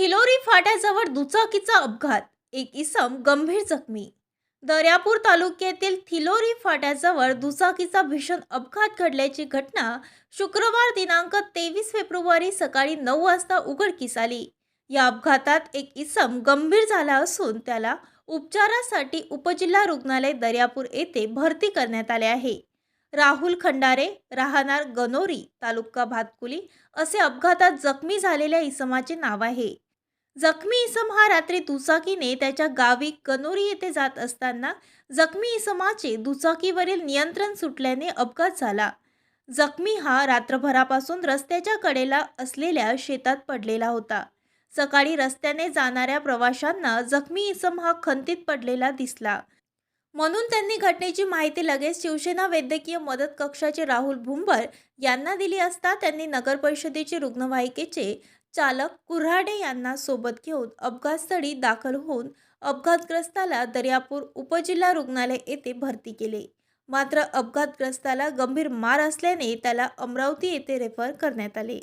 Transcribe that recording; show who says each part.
Speaker 1: थिलोरी फाट्याजवळ दुचाकीचा अपघात एक इसम गंभीर जखमी. दर्यापूर तालुक्यातील थिलोरी फाट्याजवळ दुचाकीचा भीषण अपघात घडल्याची घटना शुक्रवार दिनांक तेवीस फेब्रुवारी सकाळी नऊ वाजता उघडकीस आली. या अपघातात एक इसम गंभीर झाला असून त्याला उपचारासाठी उपजिल्हा रुग्णालय दर्यापूर येथे भरती करण्यात आले आहे. राहुल खंडारे राहणार गनोरी तालुका भातकुली असे अपघातात जखमी झालेल्या इसमाचे नाव आहे. जखमी इसम हा रात्री दुचाकीने त्याच्या गावी कनोरी येथे जात असताना जखमी इसमाचे दुचाकीवरील नियंत्रण सुटल्याने अपघात झाला. जखमी हा रात्रभरापासून रस्त्याच्या कडेला असलेल्या शेतात पडलेला होता. सकाळी रस्त्याने जाणाऱ्या प्रवाशांना जखमी इसम हा खंतीत पडलेला दिसला. म्हणून त्यांनी घटनेची माहिती लगेच शिवसेना वैद्यकीय मदत कक्षाचे राहुल भुंबर यांना दिली असता त्यांनी नगर परिषदेचे रुग्णवाहिकेचे चालक कुऱ्हाडे यांना सोबत घेऊन अपघातस्थळी दाखल होऊन अपघातग्रस्ताला दर्यापूर उपजिल्हा रुग्णालय येथे भरती केले. मात्र अपघातग्रस्ताला गंभीर मार असल्याने त्याला अमरावती येथे रेफर करण्यात आले.